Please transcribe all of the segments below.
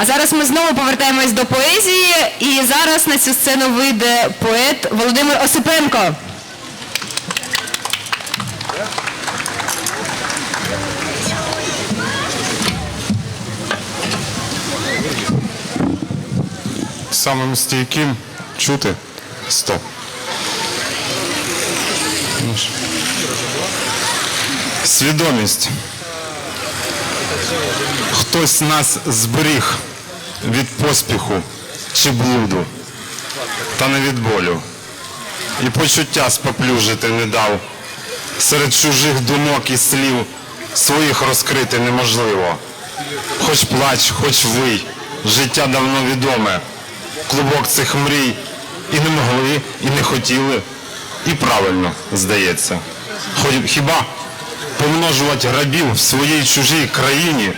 А зараз ми знову повертаємось до поезії, і зараз на цю сцену вийде поет Володимир Осипенко. самим стійким чути стоп. Ну. Свідомість. Хтось нас зберіг від поспіху чи блуду, та не від болю. І почуття споплюжити не дав. Серед чужих думок і слів своїх розкрити неможливо. Хоч плач, хоч вий, життя давно відоме. Клубок цих мрій і не могли, і не хотіли. І правильно, здається. Хоч хіба помножувати рабів в своїй чужій країні,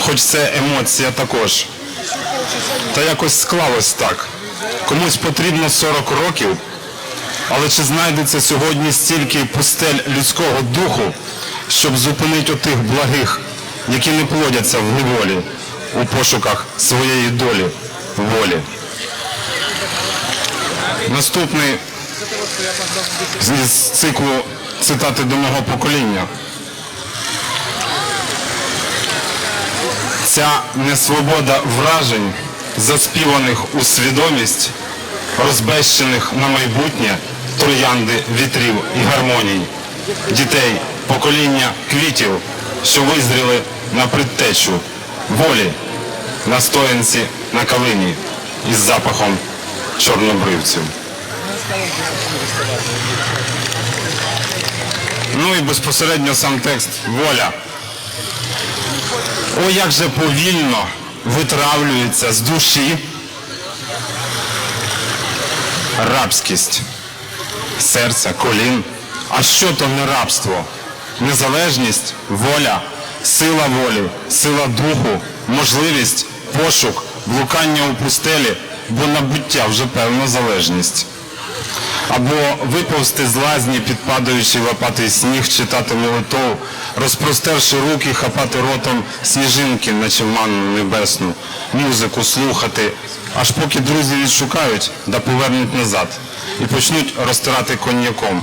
хоч це емоція також. Та якось склалось так. Комусь потрібно 40 років, але чи знайдеться сьогодні стільки пустель людського духу, щоб зупинити отих благих, які не плодяться в неволі у пошуках своєї долі, волі? Наступний з циклу цитати до мого покоління. Ця несвобода вражень, заспіваних у свідомість, розбещених на майбутнє троянди вітрів і гармоній, дітей, покоління квітів, що визріли на предтечу, волі, настоянці на калині із запахом чорнобривців. Ну і безпосередньо сам текст воля. О, як же повільно витравлюється з душі рабськість серця, колін. А що то не рабство? Незалежність, воля, сила волі, сила духу, можливість, пошук, блукання у пустелі, бо набуття вже певна залежність. Або виповзти з лазні, підпадаючи лопатий сніг, читати молитов, розпростерши руки, хапати ротом сніжинки, наче манну небесну, музику слухати, аж поки друзі відшукають да повернуть назад і почнуть розтирати коньяком.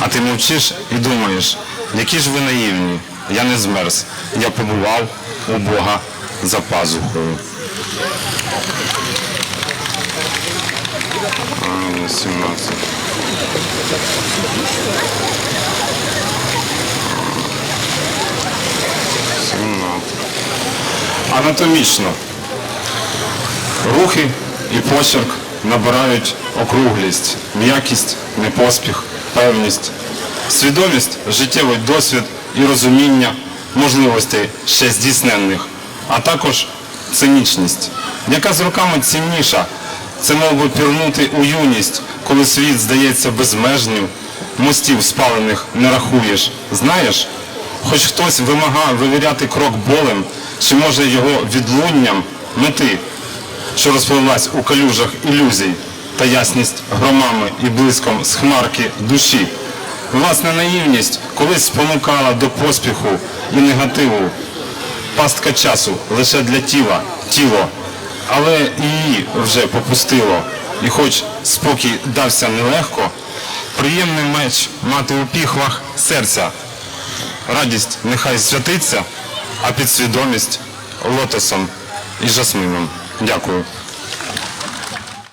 А ти мовчиш і думаєш, які ж ви наївні, я не змерз, я побував у Бога за пазухою. А, 17. Анатомічно. Рухи і почерк набирають округлість, м'якість, непоспіх, певність, свідомість, життєвий досвід і розуміння можливостей ще здійсненних, а також цинічність, яка з роками цінніша. Це мов би пірнути у юність, коли світ здається безмежним, мостів спалених не рахуєш. Знаєш, хоч хтось вимагає вивіряти крок болем, чи може його відлунням мети, що розпливлась у калюжах ілюзій та ясність громами і блиском з хмарки душі. Власна наївність колись спонукала до поспіху і негативу. Пастка часу лише для тіла, тіло, але її вже попустило. І хоч спокій дався нелегко, приємний меч мати у піхвах серця. Радість нехай святиться, а підсвідомість лотосом і жасмином. Дякую.